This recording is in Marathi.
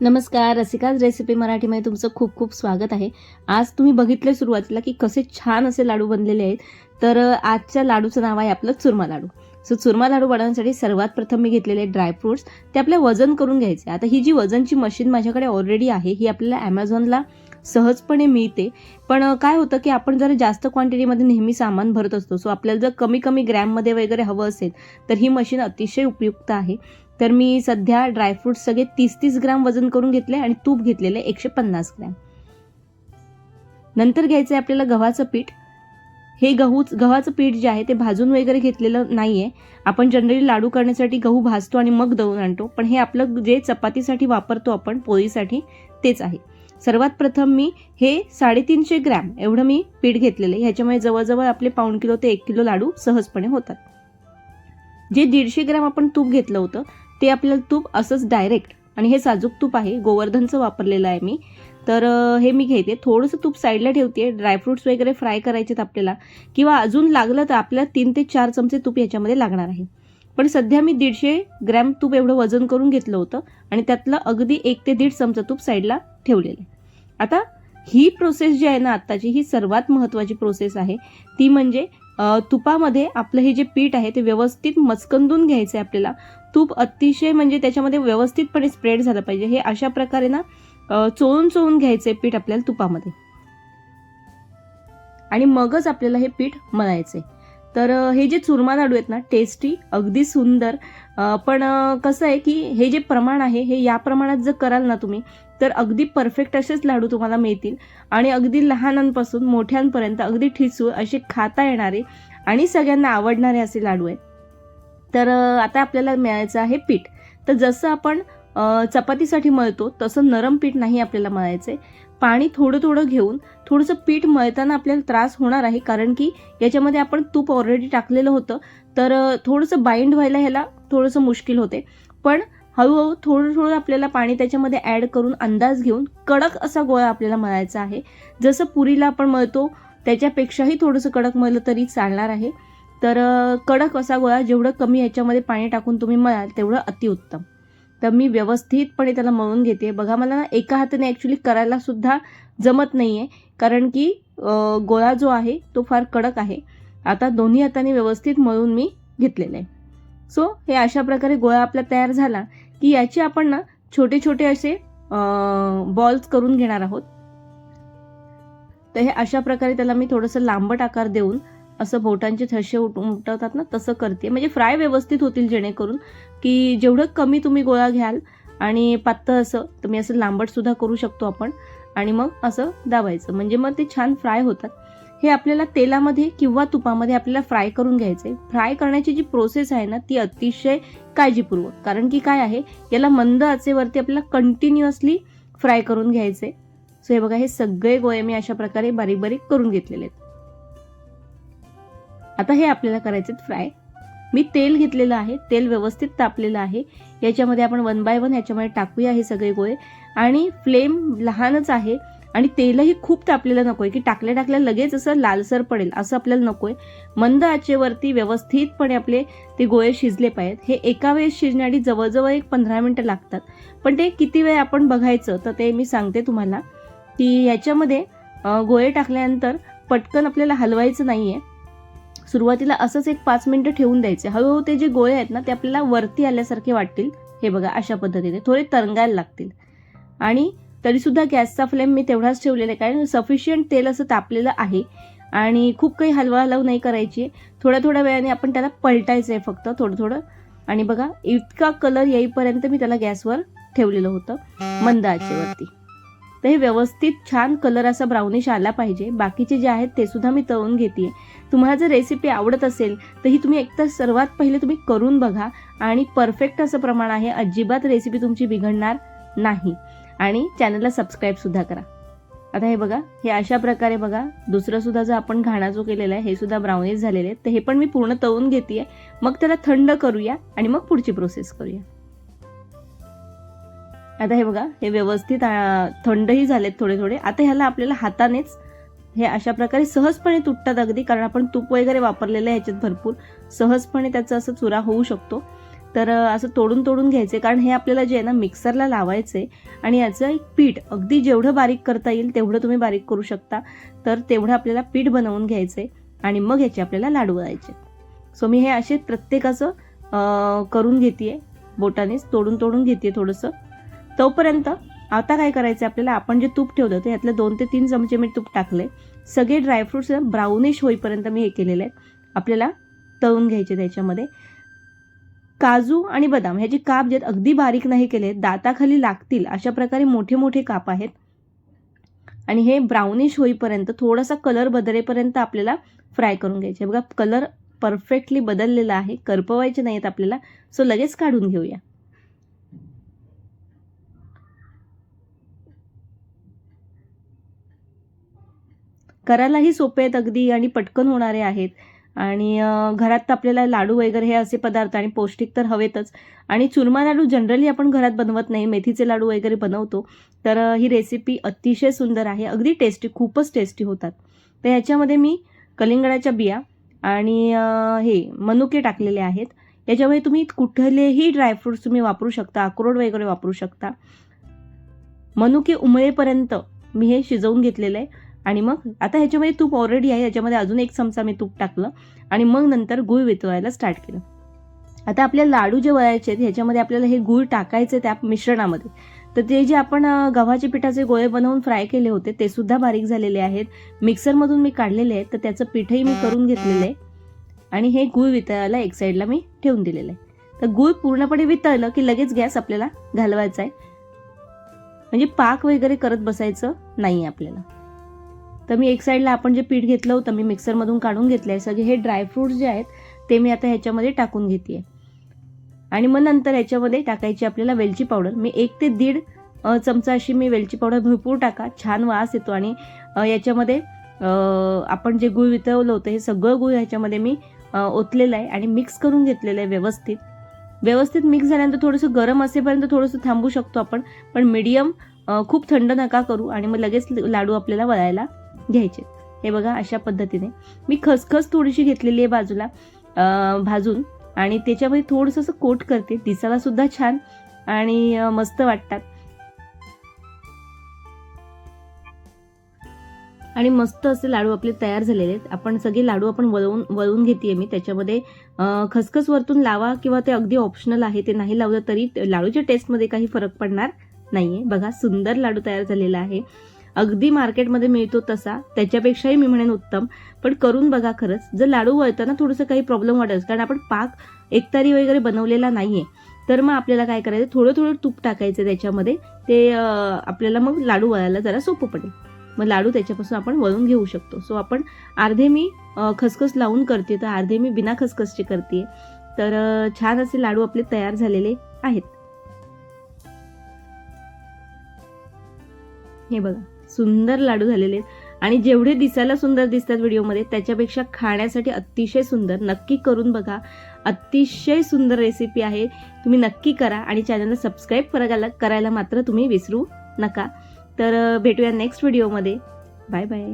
नमस्कार रसिकाज रेसिपी मराठीमध्ये तुमचं खूप खूप स्वागत आहे. आज तुम्ही बघितले सुरुवातीला की कसे छान असे लाडू बनलेले आहेत. तर आजच्या लाडूचं नाव आहे आपलं चुरमा लाडू. सो चुरमा लाडू बनवण्यासाठी सर्वात प्रथम मी घेतलेले ड्रायफ्रुट्स ते आपल्या वजन करून घ्यायचे आता ही जी वजनची मशीन माझ्याकडे ऑलरेडी आहे ही आपल्याला ॲमेझॉनला सहजपणे मिळते. पण काय होतं की आपण जर जास्त क्वांटिटीमध्ये नेहमी सामान भरत असतो सो आपल्याला जर कमी कमी ग्रॅममध्ये वगैरे हवं असेल तर ही मशीन अतिशय उपयुक्त आहे. तर मी सध्या ड्रायफ्रूट सगळे तीस तीस ग्राम वजन करून घेतले आणि तूप घेतलेले एकशे पन्नास ग्रॅम. नंतर घ्यायचं आहे आपल्याला गव्हाचं पीठ. हे गहू गव्हाचं पीठ जे आहे ते भाजून वगैरे घेतलेलं नाही आहे आपण जनरली लाडू करण्यासाठी गहू भाजतो आणि मग दळून आणतो. पण हे आपलं जे चपातीसाठी वापरतो आपण पोळीसाठी तेच आहे. सर्वात प्रथम मी हे साडेतीनशे ग्रॅम एवढं मी पीठ घेतलेलं आहे. ह्याच्यामुळे जवळजवळ आपले पाऊण किलो ते एक किलो लाडू सहजपणे होतात. जे दीडशे ग्रॅम आपण तूप घेतलं होतं ते आपल्याला तूप असंच डायरेक्ट आणि हे साजूक तूप आहे गोवर्धनचं वापरलेलं आहे मी. तर हे मी घेते. थोडंसं तूप साईडला ठेवते. ड्रायफ्रुट्स वगैरे फ्राय करायचेत आपल्याला. किंवा अजून लागलं तर आपल्याला तीन ते चार चमचे तूप याच्यामध्ये लागणार आहे. पण सध्या मी दीडशे ग्रॅम तूप एवढं वजन करून घेतलं होतं आणि त्यातलं अगदी एक ते दीड चमचा तूप साईडला ठेवलेलं आहे. आता ही प्रोसेस जी आहे ना आत्ताची ही सर्वात महत्त्वाची प्रोसेस आहे. ती म्हणजे तुपामध्ये आपलं हे जे पीठ आहे ते व्यवस्थित मचकंदून घ्यायचं आहे आपल्याला. तूप अतिशय म्हणजे त्याच्यामध्ये व्यवस्थितपणे स्प्रेड झालं पाहिजे. हे अशा प्रकारे ना चोळून चोळून घ्यायचं पीठ आपल्याला तुपामध्ये. आणि मगच आपल्याला हे पीठ मळायचं आहे तर हे जे चुरमा लाडू आहेत ना टेस्टी अगदी सुंदर पण कसं आहे की हे जे प्रमाण आहे हे या प्रमाणात जर कराल ना तुम्ही तर अगदी परफेक्ट असेच लाडू तुम्हाला मिळतील. आणि अगदी लहानांपासून मोठ्यांपर्यंत अगदी ठिसूळ असे खाता येणारे आणि सगळ्यांना आवडणारे असे लाडू आहेत. तर आता आपल्याला मिळायचं आहे पीठ. तर जसं आपण चपातीसाठी मळतो तसं नरम पीठ नाही आपल्याला मळायचं आहे पाणी थोडं थोडं घेऊन थोडंसं पीठ मळताना आपल्याला त्रास होणार आहे कारण की याच्यामध्ये आपण तूप ऑलरेडी टाकलेलं होतं. तर थोडंसं बाइंड व्हायला ह्याला थोडंसं मुश्किल होते. पण हळूहळू थोडं थोडं आपल्याला पाणी त्याच्यामध्ये ॲड करून अंदाज घेऊन कडक असा गोळा आपल्याला मळायचा आहे. जसं पुरीला आपण मळतो त्याच्यापेक्षाही थोडंसं कडक मळलं तरी चालणार आहे. तर कडक असा गोळा जेवढं कमी याच्यामध्ये पाणी टाकून तुम्ही मळाल तेवढं अतिउत्तम. तर मी व्यवस्थितपणे त्याला मळून घेते. बघा मला ना एका हाताने ॲक्च्युली करायला सुद्धा जमत नाही आहे कारण की गोळा जो आहे तो फार कडक आहे. आता दोन्ही हाताने व्यवस्थित मळून मी घेतलेलं आहे. सो हे अशा प्रकारे गोळा आपला तयार झाला की याचे आपण ना छोटे छोटे असे बॉल्स करून घेणार आहोत. तर हे अशा प्रकारे त्याला मी थोडंसं लांबट आकार देऊन असं बोटांचे ठसे उठ उमटवतात ना तसं करते. म्हणजे फ्राय व्यवस्थित होतील जेणेकरून की जेवढं कमी तुम्ही गोळा घ्याल आणि पातळ असं तुम्ही असं लांबटसुद्धा करू शकतो आपण आणि मग असं दाबायचं. म्हणजे मग ते छान फ्राय होतात. हे आपल्याला तेलामध्ये किंवा तुपामध्ये आपल्याला फ्राय करून घ्यायचं आहे. फ्राय करण्याची जी प्रोसेस आहे ना ती अतिशय काळजीपूर्वक. कारण की काय आहे याला मंद आचेवरती आपल्याला कंटिन्युअसली फ्राय करून घ्यायचे सो हे बघा हे सगळे गोळे मी अशा प्रकारे बारीक बारीक करून घेतलेले आहेत. आता हे आपल्याला करायचे फ्राय. मी तेल घेतलेलं आहे तेल व्यवस्थित तापलेलं आहे. याच्यामध्ये आपण वन बाय वन याच्यामध्ये टाकूया हे सगळे गोळे. आणि फ्लेम लहानच आहे आणि तेलही खूप तापलेलं नको आहे की टाकल्या टाकल्या लगेच असं लालसर पडेल असं आपल्याला नको आहे मंद आचेवरती व्यवस्थितपणे आपले ते गोळे शिजले पाहिजेत. हे एका वेळेस शिजण्यासाठी जवळजवळ एक पंधरा मिनटं लागतात. पण ते किती वेळ आपण बघायचं तर ते मी सांगते तुम्हाला की याच्यामध्ये गोळे टाकल्यानंतर पटकन आपल्याला हलवायचं नाही आहे सुरुवातीला असंच एक पाच मिनिटं ठेवून द्यायचे. हळूहळू ते जे गोळे आहेत ना ते आपल्याला वरती आल्यासारखे वाटतील. हे बघा अशा पद्धतीने. थोडे तरंगायला लागतील. आणि तरीसुद्धा गॅसचा फ्लेम मी तेवढाच ठेवलेला आहे कारण सफिशियंट तेल असं तापलेलं आहे. आणि खूप काही हलवा हलव नाही करायची. थोड्या थोड्या वेळाने आपण त्याला पलटायचं आहे फक्त थोडं थोडं. आणि बघा इतका कलर येईपर्यंत मी त्याला गॅसवर ठेवलेलं होतं मंद आचेवरती. तर हे व्यवस्थित छान कलर असा ब्राउनिश आला पाहिजे. बाकीचे जे आहेत ते सुद्धा मी तळून घेते तुम्हाला जर रेसिपी आवडत असेल तर ही तुम्ही एकतर सर्वात पहिले तुम्ही करून बघा आणि परफेक्ट असं प्रमाण आहे अजिबात रेसिपी तुमची बिघडणार नाही. आणि चॅनलला सबस्क्राईब सुद्धा करा. आता हे बघा हे अशा प्रकारे बघा दुसरं सुद्धा जो आपण घाणा जो केलेला आहे हे सुद्धा ब्राउनिश झालेले आहे तर हे पण मी पूर्ण तळून घेते मग त्याला थंड करूया आणि मग पुढची प्रोसेस करूया. आता हे बघा हे व्यवस्थित आ, थंडही झालेत थोडे थोडे आता ह्याला आपल्याला हातानेच हे अशा प्रकारे सहजपणे तुटतात अगदी कारण आपण तूप वगैरे वापरलेलं आहे ह्याच्यात भरपूर. सहजपणे त्याचा असं चुरा होऊ शकतो. तर असं तोडून तोडून घ्यायचे कारण हे आपल्याला जे आहे ना मिक्सरला लावायचे आणि याचं एक पीठ अगदी जेवढं बारीक करता येईल तेवढं तुम्ही बारीक करू शकता. तर तेवढं आपल्याला पीठ बनवून घ्यायचे आणि मग याचे आपल्याला लाडू द्यायचे सो मी हे असे प्रत्येकाचं करून घेते बोटानेच तोडून तोडून घेते थोडंसं. तोपर्यंत आता काय करायचं आपल्याला? आपण जे तूप ठेवलं होतं यातले दोन ते तीन चमचे मी तूप टाकले. सगळे ड्रायफ्रुट्स ब्राउनिश होईपर्यंत मी हे केलेले आहेत. आपल्याला तळून घ्यायचे त्याच्यामध्ये. काजू आणि बदाम ह्याचे काप जे अगदी बारीक नाही केले दाताखाली लागतील अशा प्रकारे मोठे मोठे काप आहेत. आणि हे ब्राउनिश होईपर्यंत थोडासा कलर बदलेपर्यंत आपल्याला फ्राय करून घ्यायचे. बघा कलर परफेक्टली बदललेला आहे. करपवायचे नाहीत आपल्याला. सो लगेच काढून घेऊया. करायलाही सोपे आहेत अगदी आणि पटकन होणारे आहेत. आणि घरात तर आपल्याला लाडू वगैरे हे असे पदार्थ आणि पौष्टिक तर हवेतच. आणि चुरमा लाडू जनरली आपण घरात बनवत नाही मेथीचे लाडू वगैरे बनवतो. तर ही रेसिपी अतिशय सुंदर आहे. अगदी टेस्टी खूपच टेस्टी होतात. तर ह्याच्यामध्ये मी कलिंगडाच्या बिया आणि हे मनुके टाकलेले आहेत. याच्यामुळे तुम्ही कुठलेही ड्रायफ्रूट्स तुम्ही वापरू शकता अक्रोड वगैरे वापरू शकता. मनुके उमळेपर्यंत मी हे शिजवून घेतलेलं आहे. आणि मग आता ह्याच्यामध्ये तूप ऑलरेडी आहे याच्यामध्ये अजून एक चमचा मी तूप टाकलं. आणि मग नंतर गूळ वितळायला स्टार्ट केलं. आता आपले लाडू जे वळायचे आहेत ह्याच्यामध्ये आपल्याला हे गूळ टाकायचे त्या मिश्रणामध्ये. तर ते जे आपण अं, गव्हाच्या पिठाचे गोळे बनवून फ्राय केले होते ते सुद्धा बारीक झालेले आहेत. मिक्सरमधून मी काढलेले आहेत तर त्याचं पीठही मी करून घेतलेलं आहे. आणि हे गूळ वितळायला एक साईडला मी ठेवून दिलेलं आहे. तर गूळ पूर्णपणे वितळलं की लगेच गॅस आपल्याला घालवायचा आहे. म्हणजे पाक वगैरे करत बसायचं नाही आपल्याला. तर मी एक साईडला आपण जे पीठ घेतलं होतं मी मिक्सरमधून काढून घेतलं आहे सगळे हे ड्रायफ्रूट्स जे आहेत ते मी आता ह्याच्यामध्ये टाकून घेते. आणि मग नंतर ह्याच्यामध्ये टाकायची आपल्याला वेलची पावडर मी एक ते दीड चमचा अशी मी वेलची पावडर भरपूर टाका. छान वास येतो आणि याच्यामध्ये आपण जे गुळ वितळवलं होतं हे सगळं गुळ ह्याच्यामध्ये मी ओतलेलं आहे आणि मिक्स करून घेतलेलं आहे व्यवस्थित. व्यवस्थित मिक्स झाल्यानंतर थोडंसं गरम असेपर्यंत थोडंसं थांबू शकतो आपण पण मीडियम खूप थंड नका करू आणि मग लगेच लाडू आपल्याला वळायला घ्यायचे. हे बघा अशा पद्धतीने. मी खसखस थोडीशी घेतलेली आहे बाजूला भाजून. आणि त्याच्यामध्ये थोडंसं असं कोट करते. दिसायला सुद्धा छान आणि मस्त वाटतात. आणि मस्त असे लाडू आपले तयार झालेले आहेत. आपण सगळे लाडू आपण वळवून वळवून घेते मी. त्याच्यामध्ये खसखस वरतून लावा किंवा ते अगदी ऑप्शनल आहे ते नाही लावलं तरी लाडूच्या टेस्टमध्ये काही फरक पडणार नाहीये. बघा सुंदर लाडू तयार झालेला आहे. अगदी मार्केटमध्ये मिळतो तसा त्याच्यापेक्षाही मी म्हणेन उत्तम. पण करून बघा खरंच जर लाडू वळताना थोडंसं काही प्रॉब्लेम वाटेल कारण आपण पाक एकतारी वगैरे बनवलेला नाहीये तर मग आपल्याला काय करायचं? थोडं थोडं तूप टाकायचं त्याच्यामध्ये ते आपल्याला मग लाडू वळायला जरा सोपं पडेल. मग लाडू त्याच्यापासून आपण वळून घेऊ शकतो. सो आपण अर्धे मी खसखस लावून करते तर अर्धे मी बिना खसखसचे करते तर छान असे लाडू आपले तयार झालेले आहेत. हे बघा. सुंदर लाडू झालेले आहेत. आणि जेवढे दिसायला सुंदर दिसतात व्हिडिओमध्ये त्याच्यापेक्षा खाण्यासाठी अतिशय सुंदर. नक्की करून बघा. अतिशय सुंदर रेसिपी आहे. तुम्ही नक्की करा आणि चॅनलला सबस्क्राईब करायला करायला मात्र तुम्ही विसरू नका. तर भेटूया नेक्स्ट व्हिडिओमध्ये बाय बाय